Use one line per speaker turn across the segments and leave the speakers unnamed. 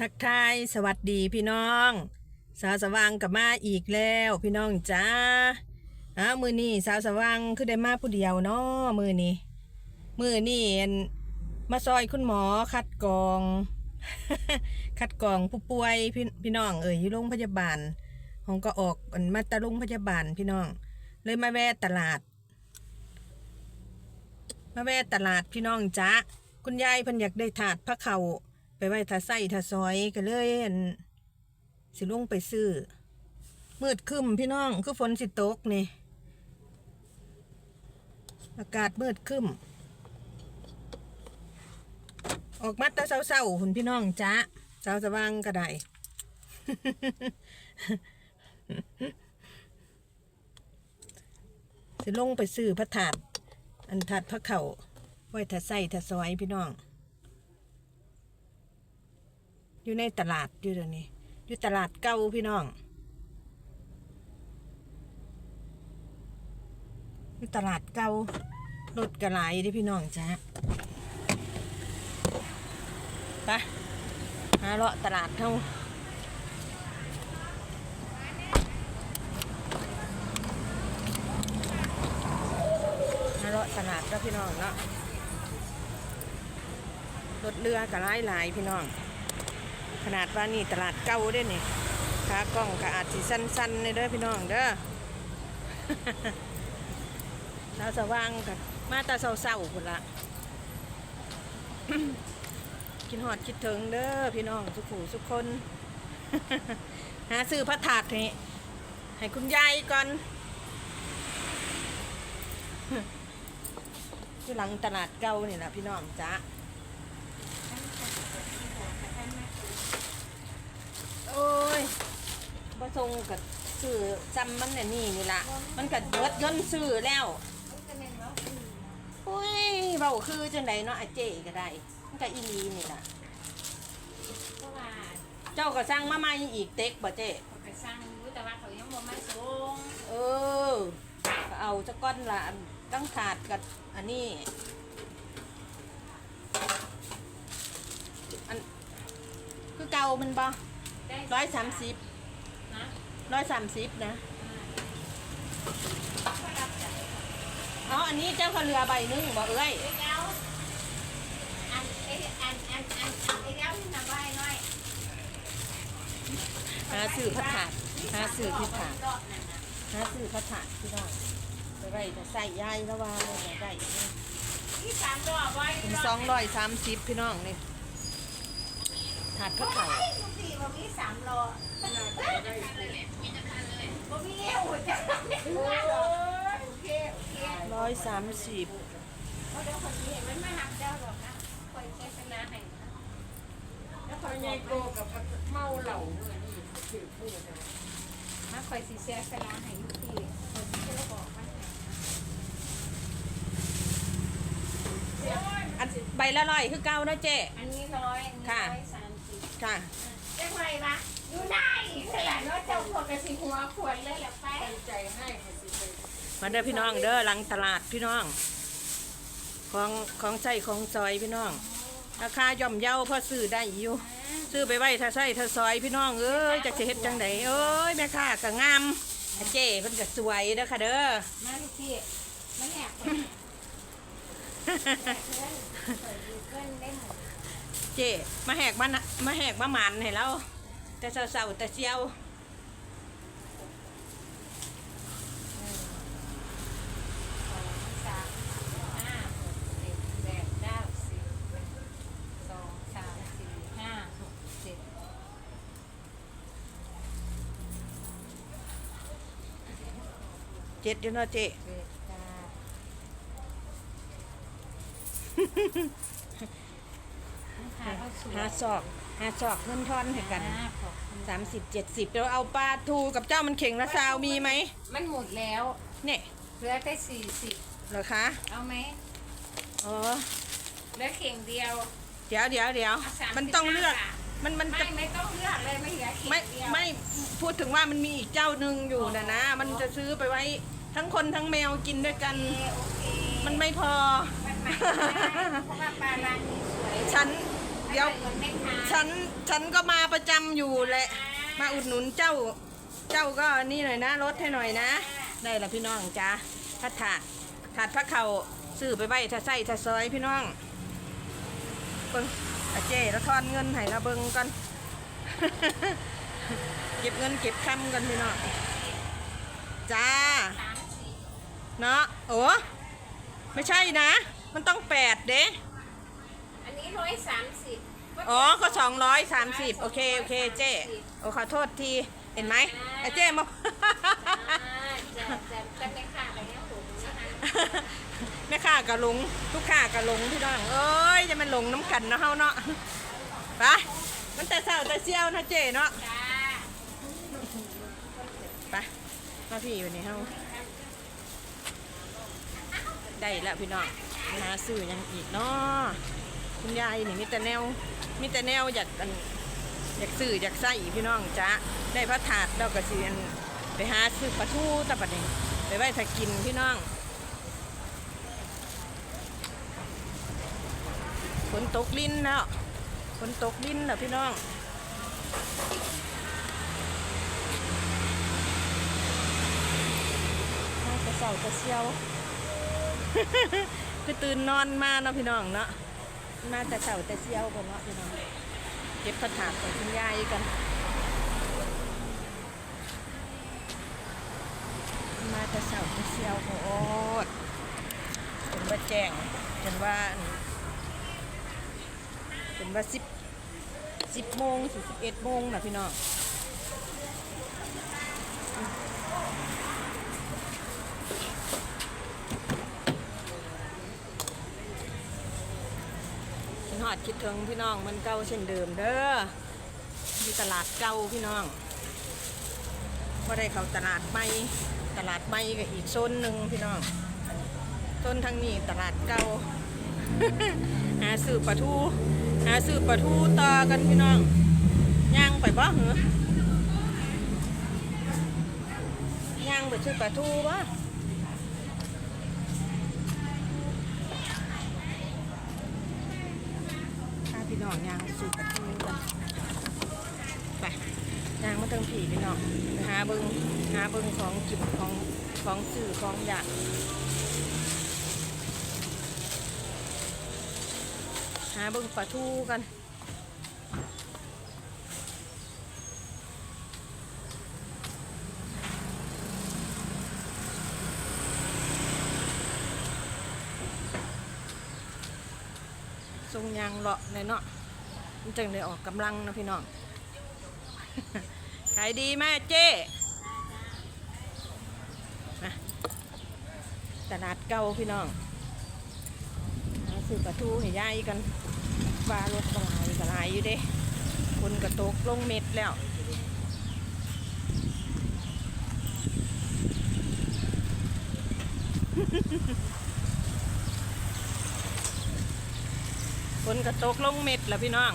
ทักทายสวัสดีพี่น้อง สาวสว่างกลับมาอีกแล้วพี่น้องจ้าอ้ามือนี่สาวสว่างคือได้มาผู้เดียวเนาะมือนี่มือนี่นมาซอยคุณหมอคัดกรอง คัดกรองผู้ป่วยพี่พี่น้องเอ่ยอยู่โรงพยาบาลห้องก็ออกอันมาตะโรงพยาบาลพี่น้อง เลยมาแวะตลาด มาแวะตลาดพี่น้องจ้าคุณยายเพิ่นอยากได้ถาดพระเขาว ไปไว้ทาไส้ทาซอยก็เล่นสิลงไปซื้อ มืดครึ้มพี่น้อง คือฝนสิตกนี่ อากาศมืดครึ้มออกมาตาเศร้าๆหุ่นพี่น้องจ้าเจ้าสว่างก็ได้สิลงไปซื้อพระถาดอันถาดพระเขาวไว้ถ้าใส่ถ้าซอยพี่น้อง อยู่ในตลาดอยู่เดี๋ยวนี้ อยู่ตลาดเก่าพี่น้อง อยู่ตลาดเก่ารถกระไหลายเด้พี่น้องจ้าไปหาเลาะตลาดเท่าหาเลาะตลาดแล้วพี่น้องเนาะรถเรือกระไรหลายพี่น้อง ขนาดว่านี่ตลาดเก่าด้วยนี่ขากล้องก็อาจสิสั้นๆเลยเด้อพี่น้องเด้อตาสว่างกับมาตาเศร้าๆพุ่นละกินหอดคิดถึงเด้อพี่น้องสุขูสุกคน หาซื้อพระถาดให้ให้คุณยายก่อนอยู่หลังตลาดเก่านี่แหละพี่น้องจ้าโอ้ยประ ทรงกับซื้อจำมันเนี่ยนี่นี่ละมันกัดเบิดเงินซื้อแล้วโอ้ยเบาคือจังไดเนาะอาเจก็ได้ มันก็อีหลีนี่ล่ะ
เพราะว่า
เจ้าก็สร้างมาใหม่อีกเต็กบ่เจ๊
เขาไปสร้างรู้แต่ว่าเขายังบ่มาส่ง
เออก็เอาจะก้อนละอันตั้งถาดกับอันนี้อันคือเก่ามันบ่
ได้
ร้อยสามสิบ
นะ
ร้อยสามสิบนะอ๋ออันนี้เจ้าขเรือใบหนึงบอ้ย
เอ้ยห้าอันเอ้ยอันอันอันอันเอ้ยเจ้าที่นำไว้หา
สื่อพระถาหาสื่อพิถาดหาสื่อพระถาดพี่น้องไปไว้จะใส่ยายแล้วว่าจะได้
ที่สามดอกไว้
เป็นสองร้อยสามสิบพี่น้องนี่ ถาดพระเขา
ทุกทีบ่มีสามโลบ่มีหัวใจโอ้ยโอเคโอเค
ร้อยสามสิบ
เพราะเดี๋ยวคนนี้เห็นมันไม่หักเจ้าหรอกนะคอยเช็คนาให้นะแล้วคอยยายโกกับเมาเหล่ามาคอยสีเสียสลาให้ทุกทีคอยสีเสียบอกมันให้
อันใบละร้อยคือเก้านะเจ๊
อันนี้ร้อยอันนี้
ค่ะ
ร้อยสามสิบ
ค่ะ
เรียกไรวะอยู่ได้ขนาดว่าเจ้าพวกกระสิหัวขวดเลยแหละไปใจให้กระสิไป
มาเด้อพี่น้องเด้อหลังตลาดพี่น้อง ของของใส่ของซอยพี่น้อง ราคาย่อมเยาพอซื้อได้อยู่ซื้อไปไว้ถ้าใส่ถ้าซอยพี่น้องเอ้ยจะสิเฮ็ดจังไดเอ้ยแม่ค้าก็งามอาเจ้เพิ่นก็สวยเด้อค่ะเด้อ
มาทุกทีมันแหก เจ
มาแหกมานะมาแหกมาหมันให้เราแต่เศร้าๆแต่เซียว
เจ็ดแปดเก้าสิบสองสามสี่ห้าหกเจ็ด
เจ็ดอยู่เนาะเจ้
แปดเก้าหาข้าวสวย
หา ซอกหาซอกเงินทอนให้กัน
อ่าขอบคุณ
สามสิบเจ็ดสิบเดี๋ยวเอาปลาทูกับเจ้ามันเข่งละซาวมีไหม
มันหมดแล้ว
เนี่ย
เหลือแค่สี่สิบ
เหรอคะ
เอาไหม
อ๋อ
เหลือเข่งเดียว
เดี๋ยวเดี๋ยวเดี๋ยว
เอาสาม
มันต้องเลือก
สิบห้าบาท
มันมัน
ไม่
จะ
ไม่ต้องเลือกเลยไม่เหลือเข่ง
ไม่
เดียว
ไม่พูดถึงว่ามันมีอีกเจ้าหนึ่งอยู่นะนะ มันจะซื้อไปไว้ทั้งคนทั้งแมวกินด้วยกัน
โอเคโอเค
มันไม่พอ
มันไม่ได้เพราะว่าปลาร้านนี้สวย
ฉัน เดี๋ยว
อร่อหมือนแม่ค้า
ฉันฉันก็มาประจำอยู่แหละ มาอุดหนุนเจ้า เจ้าก็นี่หน่อยนะลดให้หน่อยนะ ได้ละพี่น้องจ้าถ้าถาดถาดพระเขาซื้อไปไว้ถ้าใส่ถ้าซอยพี่น้องเบิ่งอาเจแล้วทอนเงินให้เราเบิ่งกัน เก็บเงินเก็บคำกันพี่น้องจ้า
สามสิบ
เนาะโอ้ไม่ใช่นะ มันต้องแปดเด้
อันนี้ร้อยสามสิบ
อ๋อก็สองร้อยสามสิบโอเคโอเคเจ๊โอ้ขอโทษทีเห็นไหมไอ้เจ๊มา
อ่าจะจะจะไม่ขาดอะไรเนี่ยผมนะคะ
แม่ค้าก็หลงลูกค้าก็หลงพี่น้องเอ้ยจะมันหลงน้ำกันเนาะเฮาเนาะไปมันแต่เศร้าแต่เซี่ยวนะเจ๊เนาะ
จ้า
ไปมาพี่วันนี้เฮาได้แล้วพี่น้องหาซื้อหยังอีกเนาะ คุณยายนี่มีแต่แนวมีแต่แนวอยากกันอยากซื้ออยากใส่พี่น้องจ้าได้พระถาดเราก็สิอันไปหาซื้อปลาทูตะปัดเองไปไว้ถ้ากินพี่น้องฝนตกลิ้นแล้วฝนตกลิ้นแล้วพี่น้องมาแต่เสาแต่เซียวคือตื่นนอนมาเนาะพี่น้องเนาะ มาแต่เสาแต่เซียวบนเนาะพี่น้องเก็บกระถางของคุณยายกัน มาแต่เสาแต่เซียวโอ้ดเป็นว่าแจ้งเป็นว่าอันเป็นว่าสิบสิบโมงถึงสิบเอ็ดโมงนะพี่น้อง ดฮอดคิดถึงพี่น้องมันเก่าเช่นเดิมเด้ออยู่ตลาดเก่าพี่น้องพอได้เข้าตลาดใหม่ตลาดใหม่ก็อีกโซนหนึ่งพี่น้องโซนทางนี้ตลาดเก่าหาซื้อปลาทูหาซื้อปลาทูต่อกันพี่น้องย่างไปบ่เหรอย่างไปซื้อปลาทูบ่ พาพี่น้ องยางสู่ประตูกันไปยางมาเติมผีพี่น้องไปหาเบิงหาเบิงของจิบของของสื่อของอยากหาเบิงปลาทูกันทรงยางเลาะในเนาะ มันจึงได้ออกกำลังนะพี่น้องขายดีแม่เจ๊มาตลาดเก่าพี่น้องหาซื้อปลาทูให้ยายกันปลารถบหลายก็หลายอยู่เด้คนกระตกลงเม็ดแล้วคนกระตกลงเม็ดแล้วพี่น้อง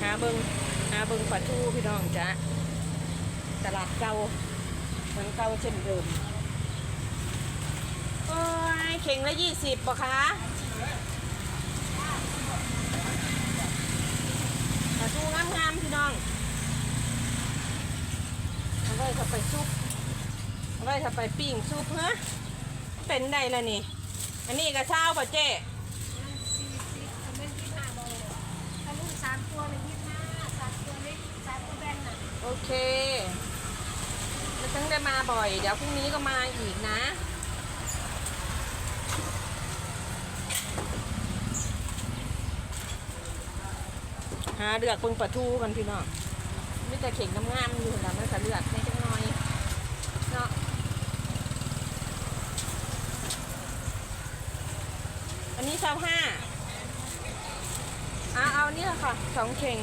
หาเบิงหาเบิงปลาทูพี่น้องจ้ะตลาดเก่าเหมือนเก่าเช่นเดิมโอ้ยเข่งละยี่สิบปะคะปลาทูงามๆพี่น้องเอาไว้ถ้าไปซุปเอาไว้ถ้าไปปิ้งซุปฮะเป็นได้ละนี่ อันนี้ก็เช้าป่ะเจ๊
สี่สิบทำเป็นยี่ห้าโลถ้าลูกสามตัวเลยยี่ห้าสามตัวเล็กสามตัวแบนน่ะ
โอ เคจะต้องได้มาบ่อย เดี๋ยวพรุ่งนี้ก็มาอีกนะ หาเลือกเบิ่งปลาทูกันพี่น้องมีแต่เข่งน้ำงามอยู่แล้วมันก็เลือกในจังน้อยเนาะอันนี้เท่าห้าเอาเอานี่แหละค่ะสองเข่ง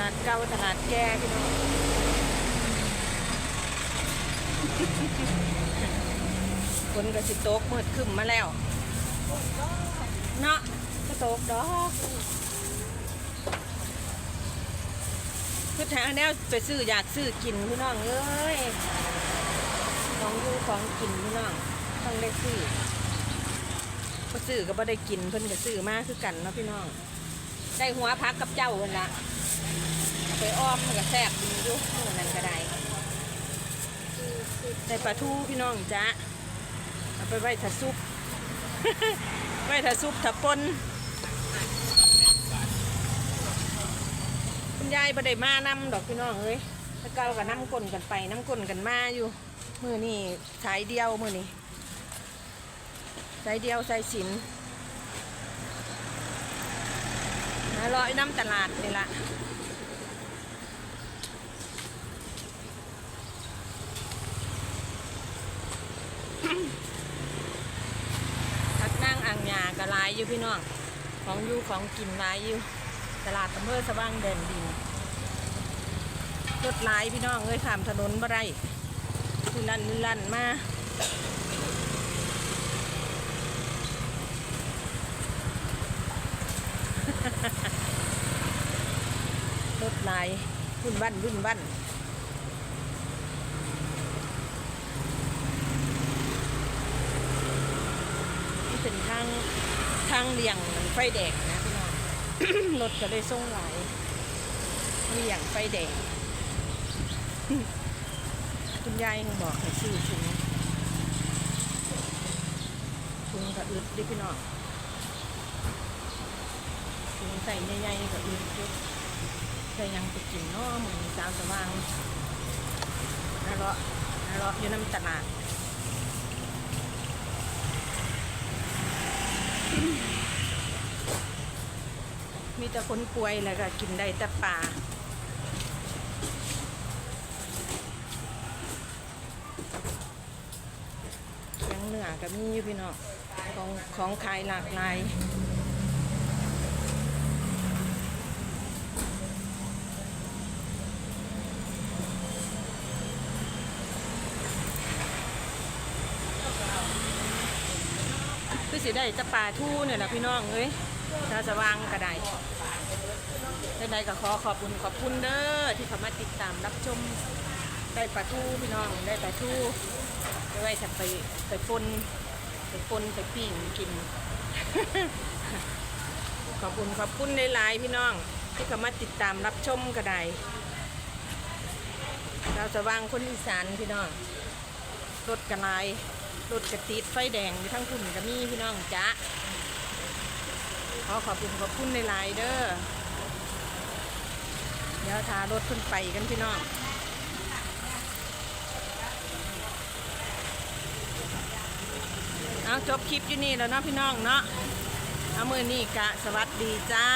ลาดเก่าตลาดแก่พี่น้องคนก็สิโตกมืดขึ้นมาแล้ว เนาะก็โตกดอกคือหาแนวไปซื้ออยากซื้อกินพี่น้องเอ้ยของยูของกินพี่น้องขต้องได้ซื้อก็ซื้อก็บ่ได้กินเพิ่นก็ซื้อมาคือกันเนาะพี่น้องได้หัวพักกับเจ้าเพิ่นละ ไปอ้อมมันก็แซ่บดีอยู่มื้อนั้นก็ได้ได้ปลาทูพี่น้องจ้ะเอาไปไว้ถ้าซุป ไว้ถ้าซุปถ้าปนคุณยายบ่ได้มานำดอกพี่น้องเอ้ยถ้าเก่าก็น้ำก้นกันไปน้ำก้นกันมาอยู่มือนี่สายเดียวมือนี่สายเดียวสายสินหาเลาะน้ำตลาดนี่ละ ทักนั่งอ่างยายอยู่พี่น้อง ของอยู่ของกินหลายอยู่ ตลาดอำเภอสว่างแดนดินรถหลายพี่น้องเอ้ยข้ามถนนบ่ได้คือลั่นลั่นมารถหลายวุ่นวันวุ่นวันนี่เป็นทาง ทางเลี่ยงไฟแดงนะพี่น้องรถก็ได้ส่งไหลเลี่ยงไฟแดง คุณยายยังบอกให้ซื้อถุงถุงกระอึดดิพี่น้องถุงใส่ใหญ่ๆกระอึดจุดใส่ยังไปกินเนาะเหมือนสาวสว่างนาเลาะนาเลาะอยู่น้ำตลาด มีแต่คนป่วยแล้วก็กินได้แต่ปลาเลี้ยงเนื้อก็มีอยู่พี่น้องของของขายหลากหลาย ได้แตะปลาทูเนี่ยแหละพี่น้องเอ้ยถ้าจะวางก็ได้ใดก็ขอขอบคุณขอบคุณเด้อที่เข้ามาติดตามรับชมได้ปลาทูพี่น้องได้ปลาทูไปไว้ถ้าไปไปปนไปปนไปปิ้งกิน ขอบคุณขอบคุณหลายๆพี่น้อง ที่เข้ามาติดตามรับชมก็ได้เราจะวางคนอีสานพี่น้องรถกระลาย รถกระติดไฟแดงอยู่ทั้งคุณก็มีพี่น้องจ้ะขอขอบคุณขอบคุณในไลน์เด้อเดี๋ยวทารถขึ้นไปกันพี่น้องเอาจบคลิปอยู่นี่แล้วเนาะพี่น้องเนาะเอามือนี่กะสวัสดีจ้า